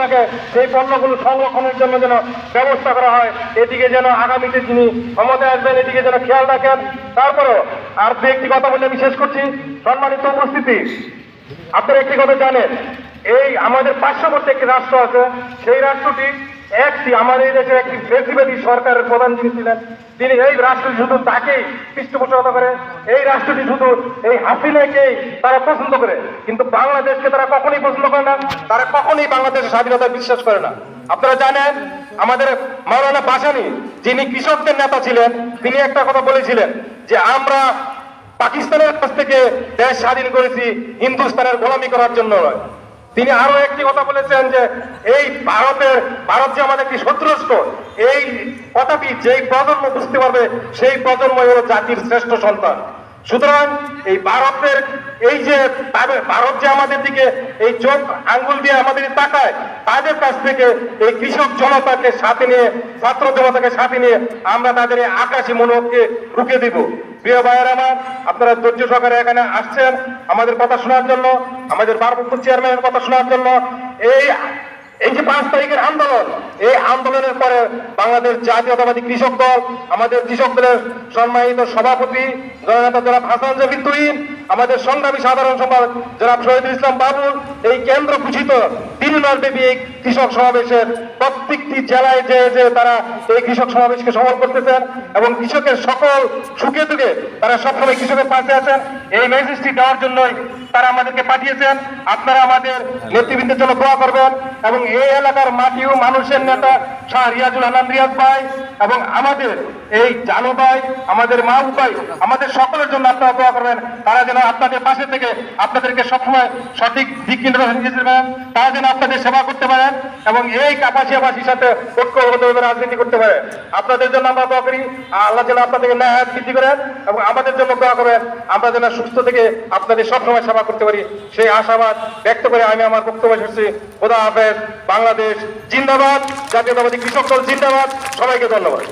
থাকে সেই পণ্যগুলো সংরক্ষণের জন্য যেন ব্যবস্থা করা হয়, এদিকে যেন আগামীতে যিনি ক্ষমতায় আসবেন, এদিকে যেন খেয়াল রাখেন। তারপরেও আর দু একটি কথা বলে আমি শেষ করছি। সম্মানিত উপস্থিতি, আপনারা একটি কথা জানেন, এই আমাদের পার্শ্ববর্তী একটি রাষ্ট্র আছে, সেই রাষ্ট্রটি একটি আমাদের এই দেশের একটি বেশিবাদী সরকারের প্রধান যিনি ছিলেন, তিনি এই রাষ্ট্রটি শুধু তাকেই পৃষ্ঠপোষকতা করে, এই রাষ্ট্রটি শুধু এই হাসিনাকেই তারা পছন্দ করে। কিন্তু বাংলাদেশকে তারা কখনোই পছন্দ করে না, তারা কখনোই বাংলাদেশের স্বাধীনতা বিশ্বাস করে না। আপনারা জানেন, আমাদের মাওলানা বাসানি, যিনি কৃষকদের নেতা ছিলেন, তিনি একটা কথা বলেছিলেন যে, আমরা পাকিস্তানের কাছ থেকে দেশ স্বাধীন করেছি, হিন্দুস্তানের গোলামি করার জন্য নয়। তিনি আরও একটি কথা বলেছেন যে এই ভারতের, ভারত যে আমাদের একটি শত্রুষ্ট এই কথাটি যেই প্রজন্ম বুঝতে পারবে, সেই প্রজন্মই হলো জাতির শ্রেষ্ঠ সন্তান। সুতরাং এই ভারতের, এই যে ভারত যে আমাদের দিকে এই চোখ আঙ্গুল দিয়ে আমাদের তাকায়, তাদের কাছ থেকে এই কৃষক জনতাকে সাথে নিয়ে, ছাত্র জনতাকে সাথে নিয়ে আমরা তাদের এই আকাশী মনোভাবকে রুখে দিব। প্রিয় ভাইয়ের আমার, আপনারা ধৈর্য সহকারে এখানে আসছেন আমাদের কথা শোনার জন্য, আমাদের ভারপ্রাপ্ত চেয়ারম্যানের কথা শোনার জন্য। এই এই যে পাঁচ তারিখের আন্দোলন, এই আন্দোলনের পরে বাংলাদেশ জাতীয়তাবাদী কৃষক দল, আমাদের কৃষক দলের সম্মানিত সভাপতি জননেতা জনাব হাসান জাফির তুহিন, আমাদের সংগ্রামী সাধারণ সম্পাদক জনাব শহীদুল ইসলাম বাবুল, এই কেন্দ্র ঘোষিত এই কৃষক সমাবেশের প্রত্যেকটি জেলায় যে যে তারা এই কৃষক সমাবেশকে সফল করতেছেন এবং কৃষকের সকল সুখে দুঃখে তারা সবসময় কৃষকের পাশে আছেন। এই মেসেজটি দেওয়ার জন্যই তারা আমাদেরকে পাঠিয়েছেন। আপনারা আমাদের নেতৃবৃন্দের জন্য দোয়া করবেন এবং এই এলাকার মাটি ও মানুষের নেতা শাহ রিয়াজুল হানান রিয়াজ ভাই এবং আমাদের এই জানু ভাই, আমাদের মাহবুব ভাই, আমাদের সকলের জন্য আপনারা দোয়া করবেন। তারা যেন আপনাদের পাশে থেকে আপনাদেরকে সবসময় সঠিক দিক নির্দেশন পারেন। তারা যেন আপনাদের সেবা করতে পারেন এবং এই কাপাসিয়াবাসীর সাথে ঐক্যবদ্ধভাবে রাজনীতি করতে পারে। আপনাদের জন্য আমরা দোয়া করি আল্লাহ যেন আপনাদেরকে ন্যায় বৃদ্ধি করেন এবং আমাদের জন্য দোয়া করেন। আমরা যেন সুস্থ থেকে আপনাদের সবসময় সেবা করতে পারি। সেই আশাবাদ ব্যক্ত করে আমি আমার বক্তব্য শুনছি খোদা হাফেজ, বাংলাদেশ জিন্দাবাদ, জাতীয়তাবাদী কৃষক দল জিন্দাবাদ। সবাইকে ধন্যবাদ।